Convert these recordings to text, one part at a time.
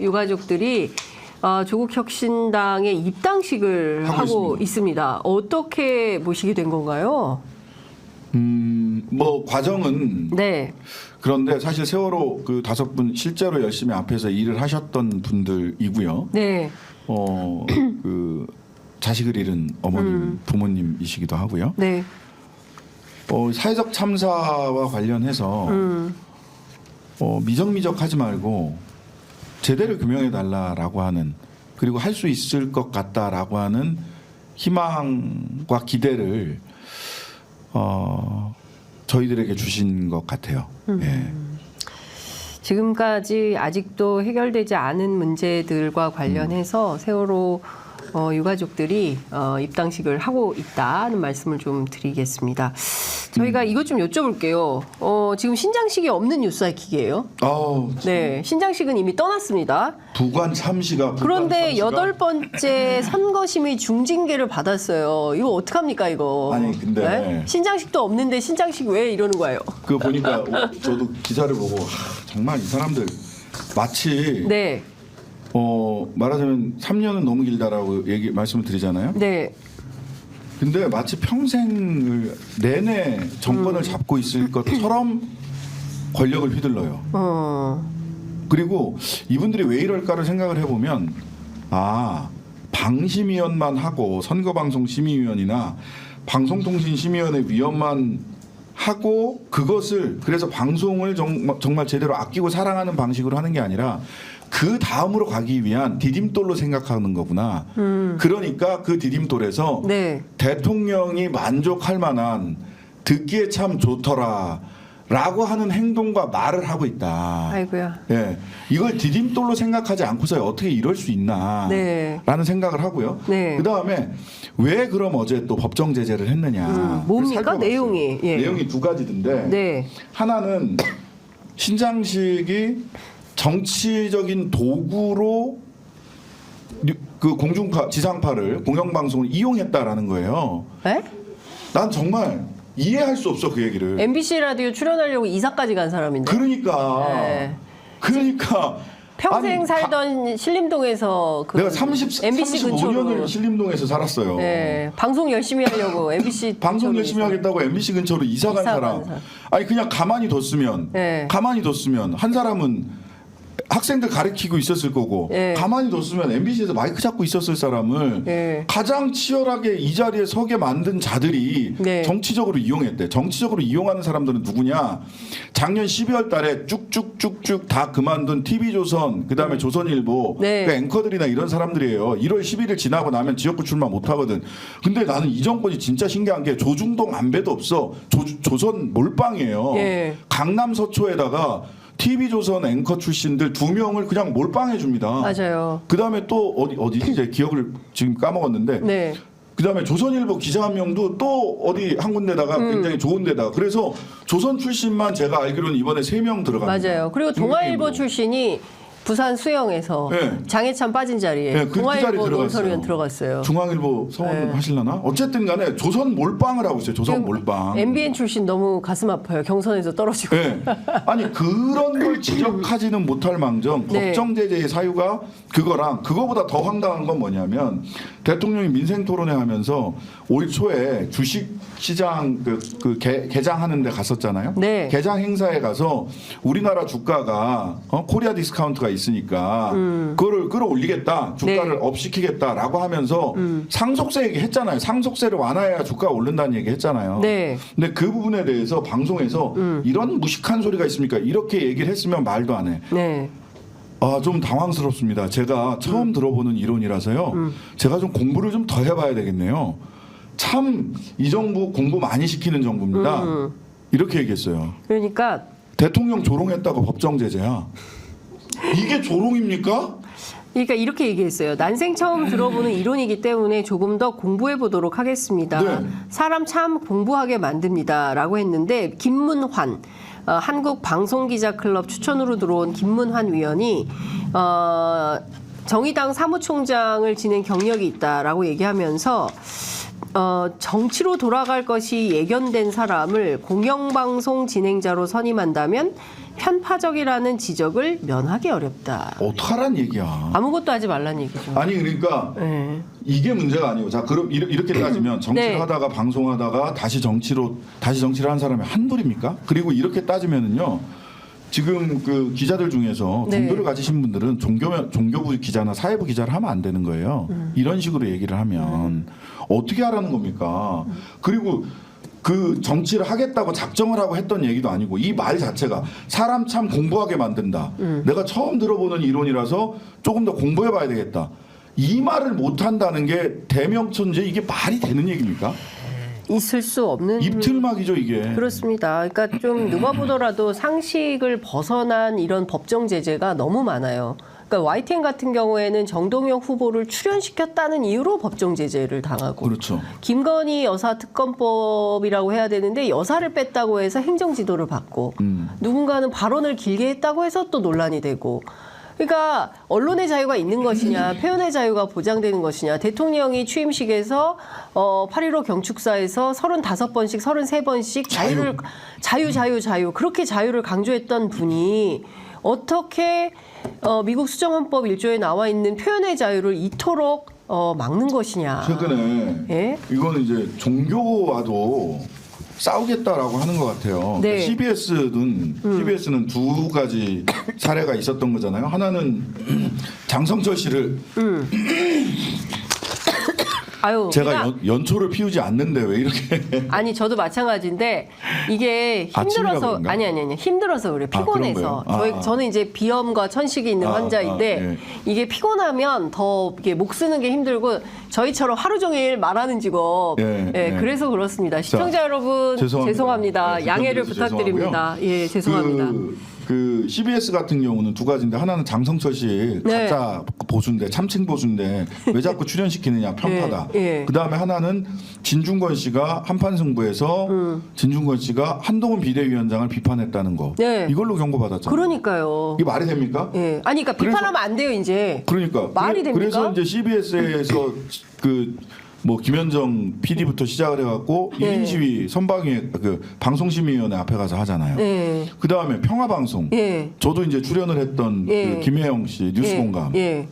유가족들이 어, 조국 혁신당의 입당식을 하고 하고, 있습니다. 어떻게 모시게 된 건가요? 음, 뭐 과정은 네. 그런데 사실 세월호 그 다섯 분 실제로 열심히 앞에서 일을 하셨던 분들이고요. 네. 어, 그 자식을 잃은 어머님, 부모님이시기도 하고요. 네. 어, 사회적 참사와 관련해서 음. 어, 미적미적하지 말고 제대로 규명해 달라라고 하는 그리고 할 수 있을 것 같다라고 하는 희망과 기대를 어, 저희들에게 주신 것 같아요. 예. 지금까지 아직도 해결되지 않은 문제들과 관련해서 세월호 어, 유가족들이 어, 입당식을 하고 있다는 말씀을 좀 드리겠습니다. 저희가 이것 좀 여쭤볼게요. 어, 지금 신장식이 없는 뉴스아이킥이에요. 아우, 네, 신장식은 이미 떠났습니다. 부관 참시가 그런데 여덟 번째 선거심의 중징계를 받았어요. 이거 어떡 합니까, 이거? 네? 아니, 근데- 신장식도 없는데 신장식 왜 이러는 거예요? 그 보니까 어, 저도 기사를 보고 하, 정말 이 사람들 마치 네, 어, 말하자면 3년은 너무 길다라고 얘기 말씀을 드리잖아요. 네, 근데 마치 평생을 내내 정권을 잡고 있을 것처럼 권력을 휘둘러요. 어, 그리고 이분들이 왜 이럴까를 생각을 해보면 아 방심위원만 하고 선거방송심의위원이나 방송통신심의위원회 위원만 하고 그것을 그래서 방송을 정, 정말 제대로 아끼고 사랑하는 방식으로 하는 게 아니라 그 다음으로 가기 위한 디딤돌로 생각하는 거구나. 그러니까 그 디딤돌에서 네. 대통령이 만족할 만한 듣기에 참 좋더라. 라고 하는 행동과 말을 하고 있다. 아이고야. 예, 이걸 디딤돌로 생각하지 않고서 어떻게 이럴 수 있나 네. 라는 생각을 하고요. 네. 그 다음에 왜 그럼 어제 또 법정 제재를 했느냐. 음, 뭡니까? 내용이, 예. 내용이 두 가지인데 네. 하나는 신장식이 정치적인 도구로 뉴- 그 공중파 지상파를 공영방송을 이용했다라는 거예요. 에? 난 정말 이해할 수 없어 그 얘기를. MBC 라디오 출연하려고 이사까지 간 사람인데. 그러니까 네. 그러니까 평생 아니, 살던 신림동에서 그 내가 30, MBC 35년을 근처로 신림동에서 살았어요. 네, 방송 열심히 하려고 MBC 방송 열심히 이사- 하겠다고 MBC 근처로 이사 간 이사 간 사람. 사람. 아니 그냥 가만히 뒀으면 네. 가만히 뒀으면 한 사람은 학생들 가르치고 있었을 거고 네. 가만히 뒀으면 MBC에서 마이크 잡고 있었을 사람을 네. 가장 치열하게 이 자리에 서게 만든 자들이 네. 정치적으로 이용했대. 정치적으로 이용하는 사람들은 누구냐? 작년 12월 달에 쭉쭉쭉쭉 다 그만둔 TV조선, 그다음에 조선일보, 네. 그 앵커들이나 이런 사람들이에요. 1월 11일 지나고 나면 지역구 출마 못 하거든. 근데 나는 이 정권이 진짜 신기한 게 조중동 안배도 없어. 조, 조선 몰빵이에요. 예. 강남 서초에다가 TV조선 앵커 출신들 두 명을 그냥 몰빵해 줍니다. 맞아요. 그다음에 또 어디 어디 이제 기억을 지금 까먹었는데 네. 그다음에 조선일보 기자 한 명도 또 어디 한 군데다가 음. 굉장히 좋은 데다가 그래서 조선 출신만 제가 알기로는 이번에 세 명 들어갑니다. 맞아요. 그리고 동아일보 국민의힘으로. 출신이 부산 수영에서 네. 장해찬 빠진 자리에 네, 그- 그 자리에 동아일보 들어갔어요. 논설위원 들어갔어요. 중앙일보 성원 네. 하실라나? 어쨌든 간에 조선 몰빵을 하고 있어요. 조선 몰빵. MBN 출신 너무 가슴 아파요. 경선에서 떨어지고. 네. 아니 그런 걸 지적하지는 못할 망정 네. 법정 제재의 사유가 그거랑 그거보다 더 황당한 건 뭐냐면 대통령이 민생 토론회 하면서 올 초에 주식 시장 그, 그 개, 개장하는 데 갔었잖아요. 네. 개장 행사에 가서 우리나라 주가가 어, 코리아 디스카운트가 있으니까 그거를 끌어올리겠다. 주가를 네. 업시키겠다라고 하면서 상속세 얘기 했잖아요. 상속세를 완화해야 주가가 오른다는 얘기 했잖아요. 네. 근데 그 부분에 대해서 방송에서 이런 무식한 소리가 있습니까? 이렇게 얘기를 했으면 말도 안 해. 네. 아, 좀 당황스럽습니다. 제가 처음 들어보는 이론이라서요. 제가 좀 공부를 좀 더 해봐야 되겠네요. 참 이 정부 공부 많이 시키는 정부입니다. 이렇게 얘기했어요. 그러니까 대통령 조롱했다고 법정 제재야. 이게 조롱입니까? 그러니까 이렇게 얘기했어요. 난생 처음 들어보는 이론이기 때문에 조금 더 공부해 보도록 하겠습니다. 네. 사람 참 공부하게 만듭니다라고 했는데 김문환 어, 한국 방송기자클럽 추천으로 들어온 김문환 위원이 어, 정의당 사무총장을 지낸 경력이 있다라고 얘기하면서 어, 정치로 돌아갈 것이 예견된 사람을 공영방송 진행자로 선임한다면 편파적이라는 지적을 면하기 어렵다. 어떡하란 얘기야. 아무것도 하지 말란 얘기죠. 아니 그러니까 네. 이게 문제가 아니고 자 그럼 이렇게 따지면 정치를 네. 하다가 방송하다가 다시 정치로 다시 정치를 한 사람이 한둘입니까? 그리고 이렇게 따지면은요. 지금 그 기자들 중에서 네. 종교를 가지신 분들은 종교 종교부 기자나 사회부 기자를 하면 안 되는 거예요. 음. 이런 식으로 얘기를 하면 어떻게 하라는 겁니까? 그리고 그 정치를 하겠다고 작정을 하고 했던 얘기도 아니고 이 말 자체가 사람 참 공부하게 만든다. 음. 내가 처음 들어보는 이론이라서 조금 더 공부해 봐야 되겠다. 이 말을 못 한다는 게 대명천재 이게 말이 되는 얘기입니까? 있을 수 없는 입틀막이죠 이게. 그렇습니다. 그러니까 좀 누가 보더라도 상식을 벗어난 이런 법정 제재가 너무 많아요. 그러니까 YTN 같은 경우에는 정동영 후보를 출연시켰다는 이유로 법정 제재를 당하고 그렇죠. 김건희 여사 특검법이라고 해야 되는데 여사를 뺐다고 해서 행정 지도를 받고 음. 누군가는 발언을 길게 했다고 해서 또 논란이 되고 그러니까 언론의 자유가 있는 것이냐 표현의 자유가 보장되는 것이냐. 대통령이 취임식에서 어 8.15 경축사에서 35번씩 33번씩 자유를 자유 자유 자유. 그렇게 자유를 강조했던 분이 어떻게 어 미국 수정헌법 1조에 나와 있는 표현의 자유를 이토록 어 막는 것이냐. 최근에 예? 이거는 이제 종교와도 싸우겠다라고 하는 것 같아요. 네. CBS는 CBS는 두 가지 사례가 있었던 거잖아요. 하나는 장성철 씨를 아유 제가 연, 연초를 피우지 않는데 왜 이렇게 아니 저도 마찬가지인데 이게 아침이라 힘들어서 그런가? 아니 아니 아니 힘들어서 그래 아, 피곤해서 그런 거예요? 아, 저희 아. 저는 이제 비염과 천식이 있는 아, 환자인데 아, 예. 이게 피곤하면 더 이게 목 쓰는 게 힘들고 저희처럼 하루 종일 말하는 직업 예, 예, 예. 그래서 그렇습니다 시청자 여러분 죄송합니다. 죄송합니다, 네, 양해를 불편드려서 부탁드립니다 예 죄송합니다 그, 그 CBS 같은 경우는 두 가지인데 하나는 장성철 씨 네. 가짜 보수인데 참칭 보수인데 왜 자꾸 출연시키느냐 편파다. 예, 예. 그 다음에 하나는 진중권 씨가 한판 승부에서 음. 진중권 씨가 한동훈 비대위원장을 비판했다는 거. 네. 이걸로 경고 받았잖아요. 그러니까요 이게 말이 됩니까? 예 아니 그러니까 그래서- 비판하면 안 돼요 이제 그러니까 말이 그래- 됩니까? 그래서 이제 CBS에서 그 뭐 김현정 PD부터 시작을 해갖고 네. 1인 시위 선방위 그 방송심의위원회 앞에 가서 하잖아요. 예그 다음에 평화방송. 예. 저도 이제 출연을 했던 예. 그 김혜영 씨 뉴스공감 예, 예.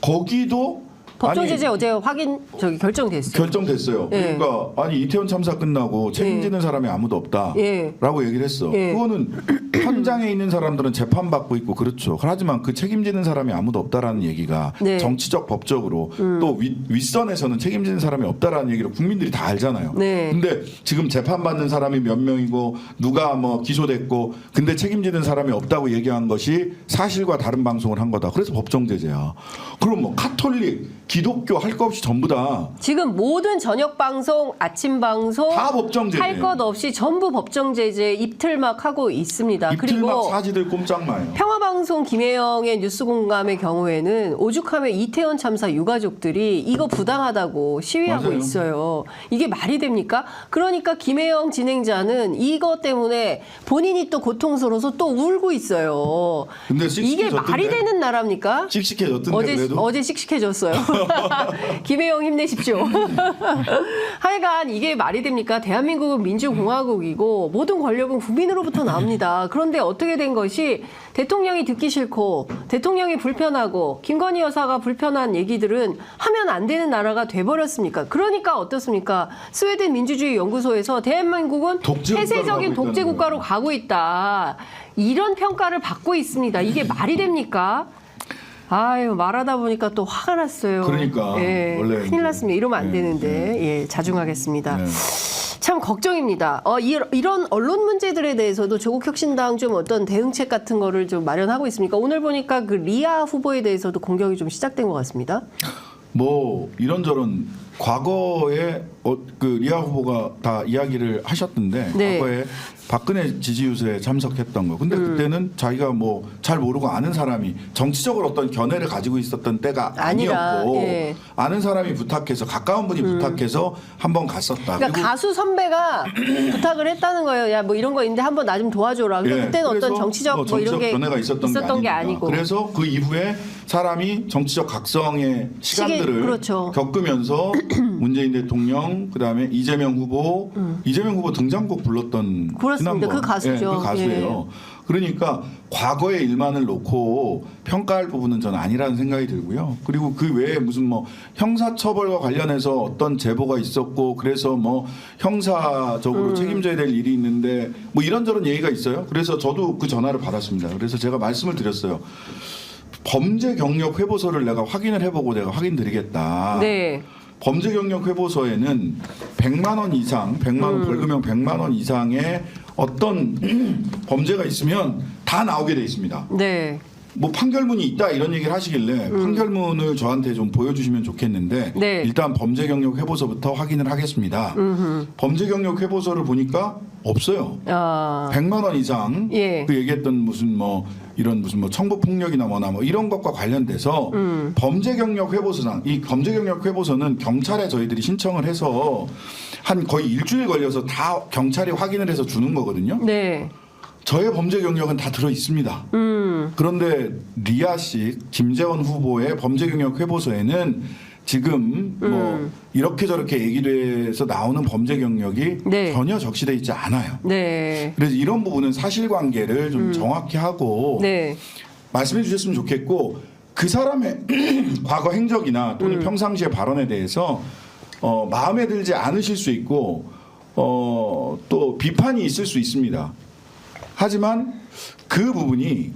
거기도 법정 아니, 제재 어제 확인 저기 결정됐어요 결정됐어요. 예. 그러니까 아니 이태원 참사 끝나고 책임지는 사람이 아무도 없다라고 예. 얘기를 했어. 예. 그거는 현장에 있는 사람들은 재판 받고 있고 그렇죠. 하지만 그 책임지는 사람이 아무도 없다라는 얘기가 네. 음. 정치적 법적으로 또 윗, 윗선에서는 책임지는 사람이 없다라는 얘기를 국민들이 다 알잖아요. 네. 근데 지금 재판 받는 사람이 몇 명이고 누가 뭐 기소됐고 근데 책임지는 사람이 없다고 얘기한 것이 사실과 다른 방송을 한 거다. 그래서 법정 제재야. 그럼 뭐 카톨릭, 기독교 할거 없이 전부 다다 지금 모든 저녁 방송, 아침 방송 법정 제재. 할것 없이 전부 법정 제재 입틀막 하고 있습니다. 입틀막 그리고 사지들 꼼짝 마요. 평화방송 김혜영의 뉴스 공감의 경우에는 오죽하면 이태원 참사 유가족들이 이거 부당하다고 시위하고 맞아요. 있어요. 이게 말이 됩니까? 그러니까 김혜영 진행자는 이거 때문에 본인이 또 고통스러워서 또 울고 있어요. 근데 이게 씩씩해졌던데? 말이 되는 나라입니까? 씩씩해졌던데 어제 그래도 어제 씩씩해졌어요. 김혜영 힘내십시오. 하여간 이게 말이 됩니까? 대한민국은 민주공화국이고 모든 권력은 국민으로부터 나옵니다. 그런데 어떻게 된 것이 대통령이 듣기 싫고 대통령이 불편하고 김건희 여사가 불편한 얘기들은 하면 안 되는 나라가 돼버렸습니까? 그러니까 어떻습니까? 스웨덴 민주주의 연구소에서 대한민국은 폐쇄적인 독재 국가로 가고 있다. 이런 평가를 받고 있습니다. 이게 말이 됩니까? 아유 말하다 보니까 또 화가 났어요. 그러니까, 예, 원래 큰일 났습니다. 이러면 안 예, 되는데 예, 자중하겠습니다. 네. 참 걱정입니다. 어, 이, 이런 언론 문제들에 대해서도 조국 혁신당 좀 어떤 대응책 같은 거를 좀 마련하고 있습니까? 오늘 보니까 그 리아 후보에 대해서도 공격이 좀 시작된 것 같습니다. 뭐 이런저런 과거에 어, 그 리아 후보가 다 이야기를 하셨던데 네. 과거에 박근혜 지지유세에 참석했던 거. 근데 음. 그때는 자기가 뭐 잘 모르고 아는 사람이 정치적으로 어떤 견해를 가지고 있었던 때가 아니라, 아니었고 예. 아는 사람이 부탁해서 가까운 분이 부탁해서 한번 갔었다. 그러니까 가수 선배가 부탁을 했다는 거예요. 야 뭐 이런 거 있는데 한번 나 좀 도와줘라. 근데 예, 그때는 어떤 그래서 정치적 뭐, 이런 정치적 게 견해가 있었던, 게 아닙니다. 아니고. 그래서 그 이후에 사람이 정치적 각성의 시간들을 그렇죠. 겪으면서 문재인 대통령 그다음에 이재명 후보 이재명 후보 등장곡 불렀던 음. 그렇습니다. 지난번. 그 가수죠. 예, 그 가수예요. 그러니까 과거의 일만을 놓고 평가할 부분은 저는 아니라는 생각이 들고요. 그리고 그 외에 무슨 뭐 형사처벌과 관련해서 어떤 제보가 있었고 그래서 뭐 음. 형사적으로 책임져야 될 일이 있는데 뭐 이런저런 얘기가 있어요. 그래서 저도 그 전화를 받았습니다. 그래서 제가 말씀을 드렸어요. 범죄 경력 회보서를 내가 확인을 해보고 내가 확인 드리겠다. 네. 범죄 경력 회보서에는 100만 원 이상, 100만 음. 원 벌금형 100만 원 이상의 어떤 범죄가 있으면 다 나오게 돼 있습니다. 네. 뭐 판결문이 있다 이런 얘기를 하시길래 판결문을 저한테 좀 보여주시면 좋겠는데 음. 네. 일단 범죄 경력 회보서부터 확인을 하겠습니다. 범죄 경력 회보서를 보니까 없어요. 아. 100만 원 이상 예. 그 얘기했던 무슨 뭐 이런 무슨 뭐 청부 폭력이나 뭐나 뭐 이런 것과 관련돼서 음. 범죄 경력 회보서상 이 범죄 경력 회보서는 경찰에 저희들이 신청을 해서 한 거의 일주일 걸려서 다 경찰이 확인을 해서 주는 거거든요. 네. 저의 범죄 경력은 다 들어 있습니다. 음. 그런데 리아 씨, 김재원 후보의 범죄 경력 회보서에는 지금 뭐 음. 이렇게 저렇게 얘기돼서 나오는 범죄 경력이 네. 전혀 적시돼 있지 않아요. 네. 그래서 이런 부분은 사실관계를 좀 정확히 하고 음. 네. 말씀해 주셨으면 좋겠고 그 사람의 과거 행적이나 또는 음. 평상시의 발언에 대해서 어, 마음에 들지 않으실 수 있고 어, 또 비판이 있을 수 있습니다. 하지만 그 부분이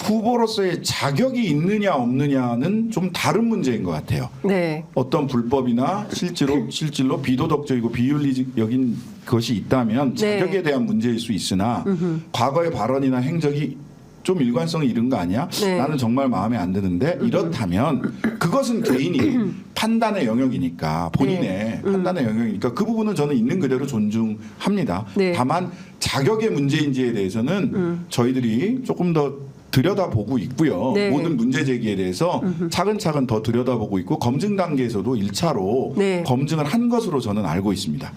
후보로서의 자격이 있느냐 없느냐는 좀 다른 문제인 것 같아요. 네. 어떤 불법이나 실제로 실질로 비도덕적이고 비윤리적인 것이 있다면 네. 자격에 대한 문제일 수 있으나 과거의 발언이나 행적이 좀 일관성이 이른 거 아니야? 네. 나는 정말 마음에 안 드는데 이렇다면 그것은 개인이 판단의 영역이니까 본인의 네. 판단의 영역이니까 그 부분은 저는 있는 그대로 존중합니다. 네. 다만 자격의 문제인지에 대해서는 저희들이 조금 더 들여다보고 있고요. 네. 모든 문제 제기에 대해서 차근차근 더 들여다보고 있고 검증 단계에서도 일차로 네. 검증을 한 것으로 저는 알고 있습니다.